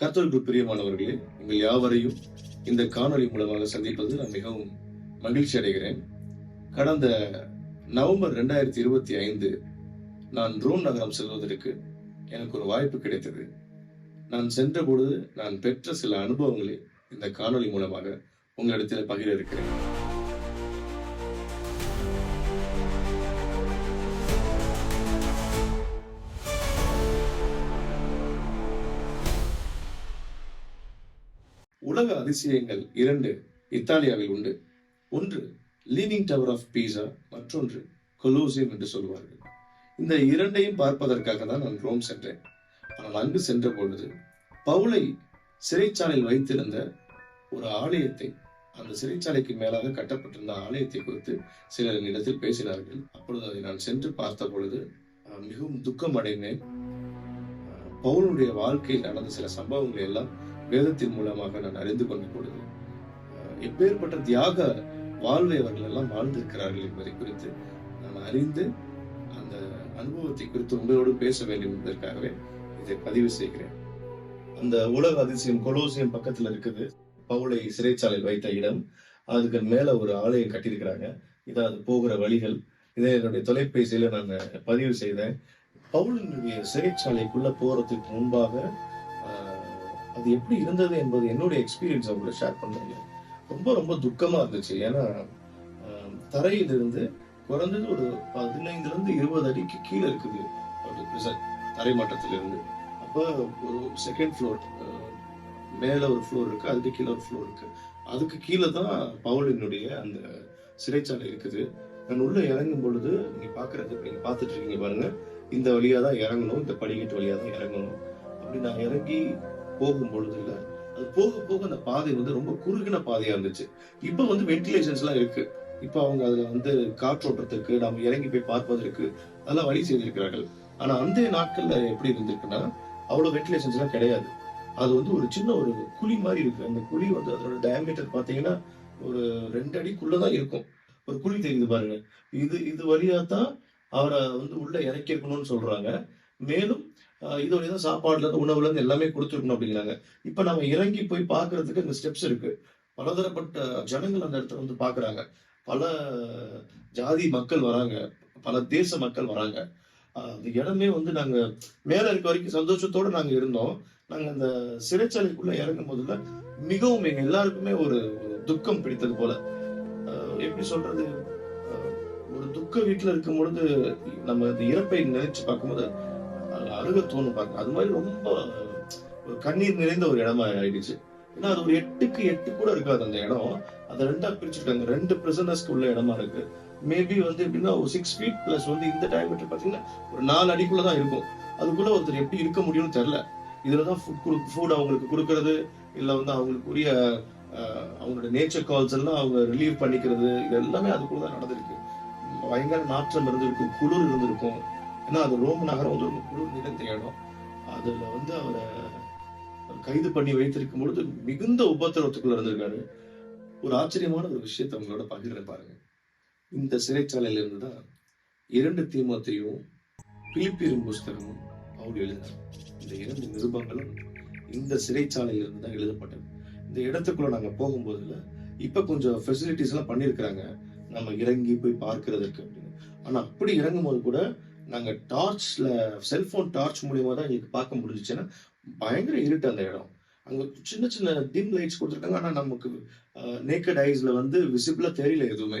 கர்த்தருக்கு பிரியமானவர்களே உங்கள் யாவரையும் இந்த காணொளி மூலமாக சந்திப்பது நான் மிகவும் மகிழ்ச்சி அடைகிறேன். கடந்த நவம்பர் ரெண்டாயிரத்தி இருபத்தி ஐந்து நான் ரோம் நகரம் செல்வதற்கு எனக்கு ஒரு வாய்ப்பு கிடைத்தது. நான் சென்ற பொழுது நான் பெற்ற சில அனுபவங்களை இந்த காணொளி மூலமாக உங்களிடத்தில் பகிர இருக்கிறேன். உலக அதிசயங்கள் இரண்டு இத்தாலியாவில் உண்டு. ஒன்று லீனிங் டவர் ஆஃப் பீசா மற்றொன்று கொலோசியம் என்று சொல்வார்கள் இந்த இரண்டையும் பார்ப்பதற்காக தான் நான் ரோம் சென்றேன். ஆனால் அங்கு சென்ற பொழுது பவுலை சிறைச்சாலையில் வைத்திருந்த ஒரு ஆலயத்தை அந்த சிறைச்சாலைக்கு மேலாக கட்டப்பட்டிருந்த ஆலயத்தை குறித்து சிலர் இடத்தில் பேசினார்கள். அப்பொழுது அதை நான் சென்று பார்த்த பொழுது மிகவும் துக்கம் அடைந்தேன் பவுலுடைய வாழ்க்கையில் நடந்த சில சம்பவங்களை எல்லாம் வேதத்தின் மூலமாக நான் அறிந்து கொண்ட பொழுது எப்பேற்பட்ட தியாக வாழ்வை அவர்கள் எல்லாம் வாழ்ந்திருக்கிறார்கள் என்பதை குறித்து நான் அறிந்து அந்த அனுபவத்தை குறித்து உங்களோடு பேச வேண்டும் என்பதற்காகவே இதை பதிவு செய்கிறேன். அந்த உலக அதிசயம் கொலோசியம் பக்கத்துல இருக்குது. பவுலை சிறைச்சாலையில் வைத்த இடம். அதுக்கு மேல ஒரு ஆலயம் கட்டியிருக்கிறாங்க. இது அது போகிற வழிகள். இதை என்னுடைய தொலைபேசியில நான் பதிவு செய்தேன். பவுலினுடைய சிறைச்சாலைக்குள்ள போறதுக்கு முன்பாக அது எப்படி இருந்தது என்பது என்னுடைய எக்ஸ்பீரியன்ஸ் அவங்கள ஷேர் பண்ணாங்க ரொம்ப ரொம்ப துக்கமா இருந்துச்சு. ஏன்னா ஆஹ், தரையிலிருந்து குறைஞ்சது ஒரு பதினைந்துல இருந்து இருபது அடிக்கு கீழே இருக்குது ஒரு prison, தரைமட்டத்திலிருந்து அப்போ ஒரு செகண்ட் ஃப்ளோர் மேல ஒரு ஃப்ளோர் இருக்கு அதுக்கு கீழே ஒரு ஃப்ளோர் இருக்கு. அதுக்கு கீழே தான் பவுலினுடைய அந்த சிறைச்சாலை இருக்குது. நான் உள்ள இறங்கும் பொழுது நீங்க பாக்குறது நீங்கள் நீங்க பாத்துட்டு இருக்கீங்க பாருங்க. இந்த வழியா தான் இறங்கணும் இந்த படிக்கட்டு வழியா தான் இறங்கணும். அப்படி நான் இறங்கி போகும் பொழுது அது போக போக அந்த பாதை வந்து ரொம்ப குறுகின பாதையா இருந்துச்சு. இப்ப வந்து வென்டிலேஷன்ஸ் எல்லாம் இருக்கு. இப்ப அவங்க அதுல வந்து காற்றோட்டத்துக்கு நம்ம இறங்கி போய் பார்ப்பதற்கு அதெல்லாம் வழி செய்திருக்கிறார்கள். ஆனா அந்த நாட்கள்ல எப்படி இருந்திருக்குன்னா அவ்வளவு வென்டிலேஷன்ஸ் எல்லாம் கிடையாது. அது வந்து ஒரு சின்ன ஒரு குழி மாதிரி இருக்கு. அந்த குழி வந்து அதோட டயமீட்டர் பாத்தீங்கன்னா ஒரு ரெண்டு அடிக்குள்ளதான் இருக்கும். ஒரு குழி தெரியுது பாருங்க. இது இது வழியா தான் அவரை வந்து உள்ள இறக்கிருக்கணும்னு சொல்றாங்க. மேலும் இது வழியா தான் சாப்பாடுல இருந்து உணவுல இருந்து எல்லாமே கொடுத்துருக்கணும் அப்படிங்கிறாங்க. இப்ப நம்ம இறங்கி போய் பாக்குறதுக்கு அந்த ஸ்டெப்ஸ் இருக்கு. பலதரப்பட்ட ஜனங்கள் அந்த இடத்துல வந்து பாக்குறாங்க பல ஜாதி மக்கள் வராங்க. பல தேச மக்கள் வராங்க. அந்த இடமே வந்து நாங்க மேல இருக்க வரைக்கும் சந்தோஷத்தோட நாங்க இருந்தோம். நாங்க அந்த சிறைச்சாலைக்குள்ள இறங்கும் போதுல மிகவும் எங்க எல்லாருக்குமே ஒரு துக்கம் பிடித்தது போல. எப்படி சொல்றது? ஒரு துக்க வீட்டுல இருக்கும் பொழுது நம்ம இந்த இறப்பை நினைச்சு பார்க்கும்போது அழுக தோணும் பார்க்க அது மாதிரி ரொம்ப ஒரு கண்ணீர் நிறைந்த ஒரு இடமா ஆயிடுச்சு. ஏன்னா அது ஒரு எட்டுக்கு எட்டு கூட இருக்காது அந்த இடம். அதை ரெண்டா பிரிச்சுட்டாங்க ரெண்டு பிரிசனர்ஸ்க்கு உள்ள இடமா இருக்கு. மேபி வந்து எப்படின்னா ஒரு சிக்ஸ் ஃபீட் பிளஸ் வந்து இந்த டயமீட்டர் பாத்தீங்கன்னா ஒரு நாலு அடிக்குள்ளதான் இருக்கும். அதுக்குள்ள ஒருத்தர் எப்படி இருக்க முடியும்னு தெரியல. இதுலதான் ஃபுட் ஃபுட் அவங்களுக்கு கொடுக்கறது இல்ல வந்து அவங்களுக்கு உரிய அவங்களோட நேச்சர் கால்ஸ் எல்லாம் அவங்க ரிலீவ் பண்ணிக்கிறது இது எல்லாமே அதுக்குள்ள தான் நடந்திருக்கு. பயங்கர நாற்றம் இருந்திருக்கும் குளிர் இருந்திருக்கும். ஏன்னா அது ரோம் நகரம். வந்து ஒரு குளிர் நிறைந்த இடம். அதுல வந்து அவரை கைது பண்ணி வைத்திருக்கும் பொழுது மிகுந்த உபத்திரவத்துக்குள்ள இருந்திருக்காரு. ஒரு ஆச்சரியமான ஒரு விஷயத்தை அவங்களோட பகிர்றேன் பாருங்க. இந்த சிறைச்சாலையில இருந்து தான் இரண்டு தீமத்தையும் பிலிப்பியரும் புஸ்தகமும் பவுல் எழுதினார். இந்த இரண்டு நிருபங்களும் இந்த சிறைச்சாலையில இருந்து தான் எழுதப்பட்டது. இந்த இடத்துக்குள்ள நாங்க போகும்போதுல இப்ப கொஞ்சம் ஃபெசிலிட்டிஸ் எல்லாம் பண்ணிருக்கிறாங்க நம்ம இறங்கி போய் பார்க்கிறதுக்கு அப்படின்னு. ஆனா அப்படி இறங்கும் போது கூட நாங்கள் டார்ச்ல செல்போன் டார்ச் மூலியமா தான் எங்களுக்கு பார்க்க முடிஞ்சிச்சுன்னா பயங்கர இருட்டு அந்த இடம். அங்கே சின்ன சின்ன டிம் லைட்ஸ் கொடுத்துருக்காங்க. ஆனால் நமக்கு நேக்கட் ஐஸ்ல வந்து விசிபிளா தெரியல எதுவுமே.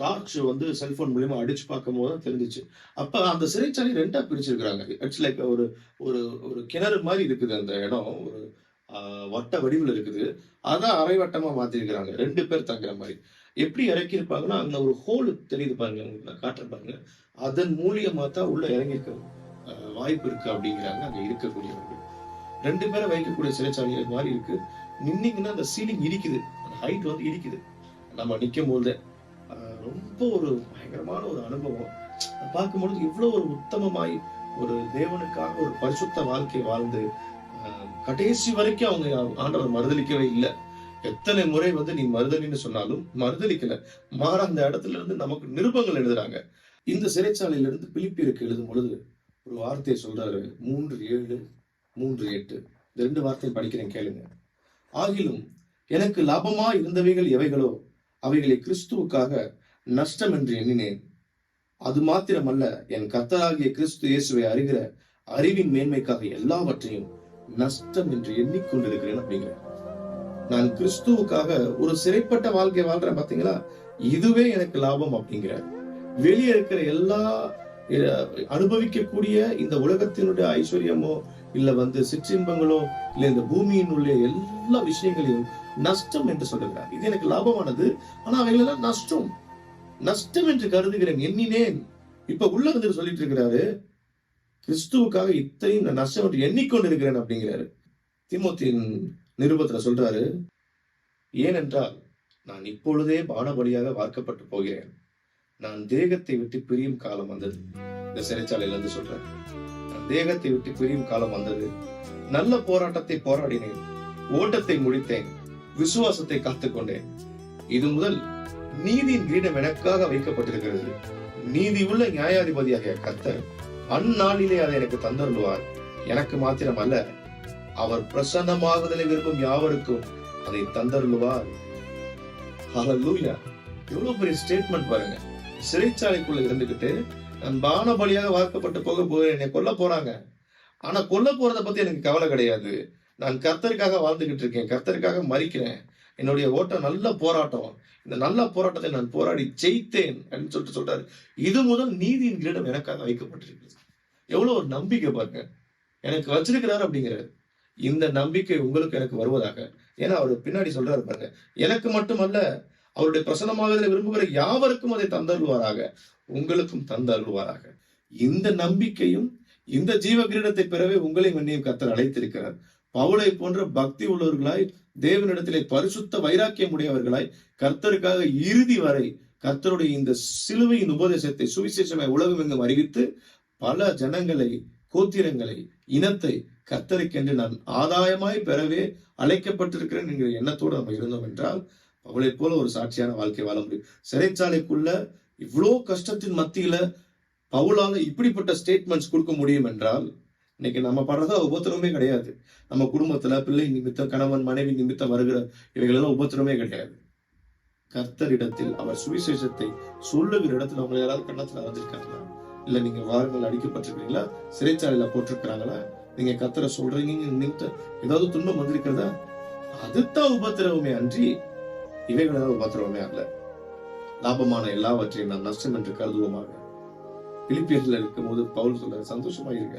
டார்ச் வந்து செல்போன் மூலியமா அடிச்சு பார்க்கும் போது தான் தெரிஞ்சிச்சு. அப்போ அந்த சிறைச்சாலை ரெண்டாக பிரிச்சிருக்கிறாங்க. இட்ஸ் லைக் ஒரு ஒரு ஒரு கிணறு மாதிரி இருக்குது அந்த இடம். ஒரு வட்ட வடிவில் இருக்குது. அதான் அரைவட்டமாக மாற்றிருக்கிறாங்க மாத்திருக்கிறாங்க. ரெண்டு பேர் தங்குற மாதிரி. எப்படி இறக்கியிருப்பாங்கன்னா அங்க ஒரு ஹோல் தெரியுது பாருங்க உங்களுக்கு நான் காட்டுறேன் பாருங்க. அதன் மூலியமா தான் உள்ள இறங்கியிருக்க வாய்ப்பு இருக்கு அப்படிங்கிறாங்க அங்க இருக்கக்கூடியவர்கள். ரெண்டு பேரை வைக்கக்கூடிய சிறைச்சாலைகள் மாதிரி இருக்கு. நின்னீங்கன்னா அந்த சீலிங் இடிக்குது. அந்த ஹைட் வந்து இடிக்குது. நம்ம நிற்கும் போது ரொம்ப ஒரு பயங்கரமான ஒரு அனுபவம். பார்க்கும்பொழுது இவ்வளவு ஒரு உத்தமமாய் ஒரு தேவனுக்காக ஒரு பரிசுத்த வாழ்க்கை வாழ்ந்து கடைசி வரைக்கும் அவங்க ஆண்டவர் மறுதளிக்கவே இல்லை. எத்தனை முறை வந்து நீ மறுதலின்னு சொன்னாலும் மறுதளிக்கல மாற அந்த இடத்துல இருந்து நமக்கு நிருபங்கள் எழுதுறாங்க. இந்த சிறைச்சாலையில இருந்து பிலிப்பியருக்கு எழுதும் பொழுது ஒரு வார்த்தையை சொல்றாரு. மூன்று ஏழு மூன்று எட்டு. இந்த ரெண்டு வார்த்தையும் படிக்கிறேன் கேளுங்க. ஆகிலும் எனக்கு லாபமா இருந்தவைகள் எவைகளோ அவைகளை கிறிஸ்துவுக்காக நஷ்டம் என்று எண்ணினேன். அது மாத்திரமல்ல என் கத்தராகிய கிறிஸ்து இயேசுவை அறிகிற அறிவின் மேன்மைக்காக எல்லாவற்றையும் நஷ்டம் என்று எண்ணிக்கொண்டிருக்கிறேன் அப்படிங்கிறேன் நான் கிறிஸ்துவுக்காக ஒரு சிறைப்பட்ட வாழ்க்கை வாழ்றேன் பாத்தீங்களா? இதுவே எனக்கு லாபம் அப்படிங்கிற. வெளியே இருக்கிற எல்லா அனுபவிக்கக்கூடிய இந்த உலகத்தினுடைய ஐஸ்வர்யமோ இல்ல வந்து சிற்றின்பங்களோ இல்ல இந்த பூமியின் உள்ள எல்லா விஷயங்களையும் நஷ்டம் என்று சொல்லுகிறார். இது எனக்கு லாபமானது ஆனா அவைகளெல்லாம் நஷ்டம். நஷ்டம் என்று கருதுகிறேன் எண்ணினேன். இப்ப உள்ள வந்து சொல்லிட்டு இருக்கிறாரு கிறிஸ்துவுக்காக இத்தனையும் நான் நஷ்டம் என்று எண்ணிக்கொண்டிருக்கிறேன் அப்படிங்கிறாரு. திமுத்தின் நிருபத்தில் சொல்றாரு ஏனென்றால் நான் இப்பொழுதே பானபலியாக வார்க்கப்பட்டு போகிறேன். நான் தேகத்தை விட்டு பிரியும் காலம் வந்தது. இந்த சிறைச்சாலையில இருந்து சொல்றேன் நான் தேகத்தை விட்டு பிரியும் காலம் வந்தது. நல்ல போராட்டத்தை போராடினேன். ஓட்டத்தை முடித்தேன். விசுவாசத்தை காத்துக்கொண்டேன் இது முதல் நீதியின் கிரீடம் எனக்காக வைக்கப்பட்டிருக்கிறது. நீதி உள்ள நியாயாதிபதியாகிய கத்தர் அந்நாளிலே அதை எனக்கு தந்தருள்வார். எனக்கு மாத்திரம் அல்ல அவர் பிரசன்னமாகுதலை விரும்பும் யாவருக்கும் அதை தந்தருள்வார். எவ்வளவு பெரிய ஸ்டேட்மெண்ட் பாருங்க. சிறைச்சாலைக்குள்ள இருந்துகிட்டு நான் பானபலியாக வார்க்கப்பட்டு போக போகிறேன் என்னை கொல்ல போறாங்க. ஆனா கொல்ல போறத பத்தி எனக்கு கவலை கிடையாது. நான் கர்த்தருக்காக வாழ்ந்துகிட்டு இருக்கேன் கர்த்தருக்காக மறிக்கிறேன் என்னுடைய ஓட்டம் நல்ல போராட்டம். இந்த நல்ல போராட்டத்தை நான் போராடி ஜெயித்தேன் அப்படின்னு சொல்லிட்டு சொல்றாரு. இது முதல் நீதியின் கிரீடம் எனக்காக வைக்கப்பட்டிருக்கு எவ்வளவு ஒரு நம்பிக்கை பாருங்க. எனக்கு வச்சிருக்கிறாரு அப்படிங்கிறாரு. இந்த நம்பிக்கை உங்களுக்கு எனக்கு வருவதாக. ஏன்னா அவர் பின்னாடி சொல்றாரு பாருங்க. எனக்கு மட்டுமல்ல அவருடைய பிரசனமாக விரும்புகிற யாவருக்கும் அதை தந்தருள்வாராக. உங்களுக்கும் தந்தருள்வாராக. இந்த நம்பிக்கையும் இந்த ஜீவ கிரீடத்தை பெறவே உங்களையும் என்னையும் கத்தர் அழைத்திருக்கிறார். பவுளை போன்ற பக்தி உள்ளவர்களாய் தேவனிடத்திலே பரிசுத்த வைராக்கியம் உடையவர்களாய் கர்த்தருக்காக இறுதி வரை கர்த்தருடைய இந்த சிலுவையின் உபதேசத்தை சுவிசேஷமாய் உலகமெங்கும் அறிவித்து பல ஜனங்களை கோத்திரங்களை இனத்தை கர்த்தருக்கென்று நான் ஆதாயமாய் பெறவே அழைக்கப்பட்டிருக்கிறேன் என்கிற எண்ணத்தோடு நம்ம இருந்தோம் என்றால் அவளை போல ஒரு சாட்சியான வாழ்க்கை வாழ முடியும். சிறைச்சாலைக்குள்ள இவ்வளோ கஷ்டத்தின் மத்தியில பவுலால இப்படிப்பட்ட ஸ்டேட்மெண்ட்ஸ் கொடுக்க முடியும் என்றால் இன்னைக்கு நம்ம படுறதா உபத்திரமே கிடையாது. நம்ம குடும்பத்துல பிள்ளை நிமித்தம் கணவன் மனைவி நிமித்தம் வருகிற இவைகளெல்லாம் உபத்திரமே கிடையாது. கர்த்தரிடத்தில் அவர் சுவிசேஷத்தை சொல்லுகிற இடத்துல அவங்க யாராவது கண்ணத்துல அறிஞ்சிருக்காங்களா இல்ல நீங்க வாரங்கள் அடிக்கப்பட்டிருக்கீங்களா சிறைச்சாலையில போட்டிருக்கிறாங்களா? நீங்க கத்தரை சொல்றீங்க ஏதாவது துன்பம் வந்திருக்கிறதா? அதுதான் உபத்திரவமே அன்றி இவைகளெல்லாம் உபத்திரவமே அல்ல. லாபமான எல்லாவற்றையும் நான் நஷ்டம் என்று கருதுவோமாக. பிலிப்பியர்ல இருக்கும்போது பவுல் சொல்றாரு சந்தோஷமா இருங்க.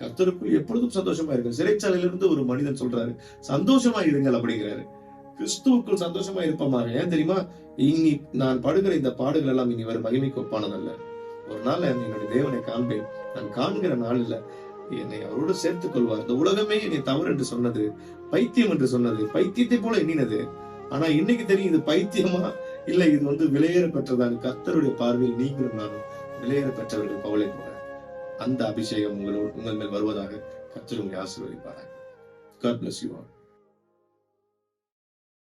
கர்த்தருக்குள் எப்பொழுதும் சந்தோஷமா இருங்க. சிறைச்சாலையிலிருந்து ஒரு மனிதன் சொல்றாரு சந்தோஷமா இருங்கள் அப்படிங்கிறாரு. கிறிஸ்துவுக்குள் சந்தோஷமா இருப்பமாக. ஏன் தெரியுமா? இனி நான் படுகிற இந்த பாடுகள் எல்லாம் இனி வரும் மகிமைக்கு ஒப்பானதல்ல. ஒரு நாள் என்னுடைய தேவனை காண்பேன். நான் காண்கிற நாளில் என்னை அவரோடு சேர்த்துக் கொள்வார். இந்த உலகமே என்னை தவறு என்று சொன்னது பைத்தியம் என்று சொன்னது பைத்தியத்தை போல எண்ணினது. ஆனா இன்னைக்கு தெரியும் இது பைத்தியமா? இல்ல இது வந்து விலையேற பெற்றதான் கர்த்தருடைய பார்வையில் நீங்களும் நானும் விலையேற பெற்றவர்கள் பவளை போல. அந்த அபிஷேகம் உங்களோடு உங்கள் மேல் வருவதாக கர்த்தர் உங்களை ஆசீர்வதிப்பார்கள் God bless you all.